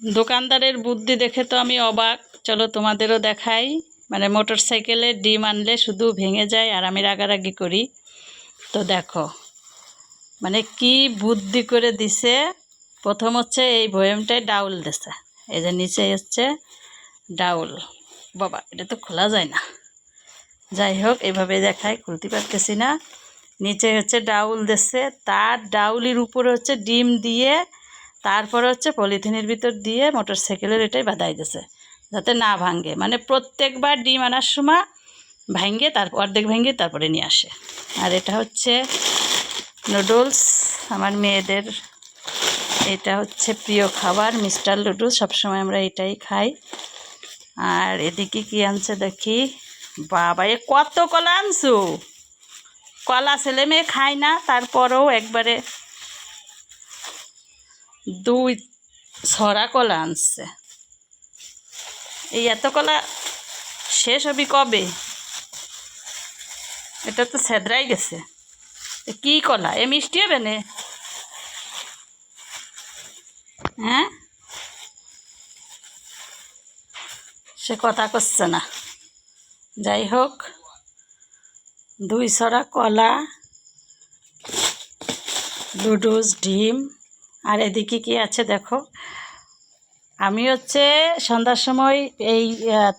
দোকানদারের বুদ্ধি দেখে তো আমি অবাক। চলো তোমাদেরও দেখাই। মানে মোটর সাইকেলে ডিম আনলে শুধু ভেঙে যায় আর আমি রাগারাগি করি। তো দেখো মানে কি বুদ্ধি করে দিছে। প্রথম হচ্ছে এই ভয়েমটায় ডাউল দিছে। এই যে নিচে হচ্ছে ডাউল। বাবা, এটা তো খোলা যায় না। যাই হোক, এভাবে দেখাই, খুলতে পারতেছি না। নিচে হচ্ছে ডাউল দিচ্ছে তার ডাউলির উপরে হচ্ছে ডিম দিয়ে তারপরে হচ্ছে পলিথিনের ভিতর দিয়ে মোটর সাইকেলের এটাই বাঁধাই দিয়েছে যাতে না ভাঙে। মানে প্রত্যেকবার ডিম আনার সময় ভাঙে তারপর অর্ধেক ভেঙে তারপরে নিয়ে আসে। আর এটা হচ্ছে নুডলস, আমার মেয়েদের এটা হচ্ছে প্রিয় খাবার, মিস্টার লুডুলস সবসময় আমরা এটাই খাই। আর এদিকে কি আনছে দেখি? বাবা এ কত কলা আনছো? কলা ছেলে মেয়ে খায় না, তারপরেও একবারে দুই ছড়া কলা আনছে। এই এত কলা শেষ হবি কবে? এটা তো সেদরাই গেছে। কি কলা? এ মিষ্টি হবে না? হ্যাঁ? সে কথা করছে না। যাই হোক, দুই ছড়া কলা লুডুস ডিম আর এদিকে কি আছে দেখো? আমি হচ্ছে সন্ধ্যার সময় এই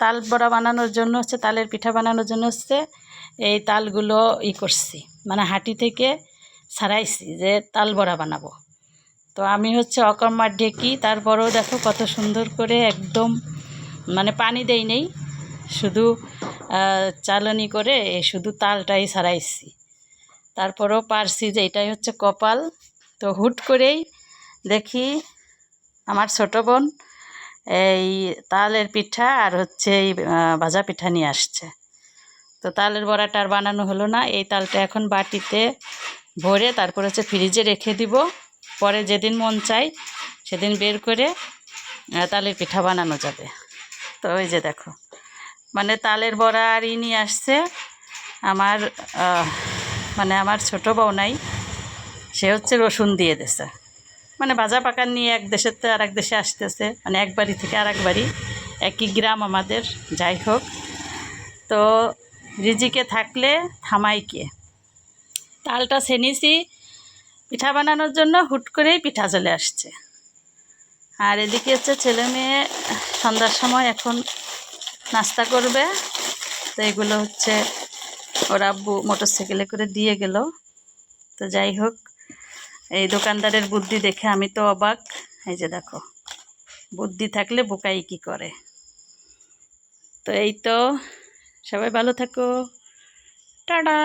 তাল বড়া বানানোর জন্য হচ্ছে, তালের পিঠা বানানোর জন্য হচ্ছে এই তালগুলো ই করছি। মানে হাঁটি থেকে ছাড়াইছি যে তাল বড়া বানাবো। তো আমি হচ্ছে অকম্মার ঢেকি, তারপরেও দেখো কত সুন্দর করে একদম মানে পানি দেই নেই। শুধু চালনি করে শুধু তালটাই ছাড়াইছি। তারপরেও পারছি যে এটাই হচ্ছে কপাল। তো হুট করেই দেখি আমার ছোট বোন এই তালের পিঠা আর হচ্ছে এই ভাজা পিঠা নিয়ে আসছে। তো তালের বড়াটা আর বানানো হলো না, এই তালটা এখন বাটিতে ভরে তারপর হচ্ছে ফ্রিজে রেখে দিব। পরে যেদিন মন চাই সেদিন বের করে তালের পিঠা বানানো যাবে। তো ওই যে দেখো মানে তালের বড়া আর ই নিয়ে আসছে। আমার মানে আমার ছোটো বউ নাই, সে হচ্ছে রসুন দিয়ে দিছে। মানে ভাজা পাকা নিয়ে এক দেশের তো আর এক দেশে আসতেছে মানে এক বাড়ি থেকে আর এক বাড়ি, একই গ্রাম আমাদের, যাই হোক। তো রিজিকে থাকলে থামাই কে? তালটা ছেনিছি, পিঠা বানানোর জন্য হুট করেই পিঠা চলে আসছে। আর এদিকে হচ্ছে ছেলে মেয়ে সন্ধ্যার সময় এখন নাস্তা করবে। তো এগুলো হচ্ছে ওরা আব্বু মোটর সাইকেলে করে দিয়ে গেল। তো যাই হোক এই দোকানদারের বুদ্ধি দেখে আমি তো অবাক। এই যে দেখো, বুদ্ধি থাকলে বোকাই কি করে? তো এই তো, সবাই ভালো থাকো। টাটা!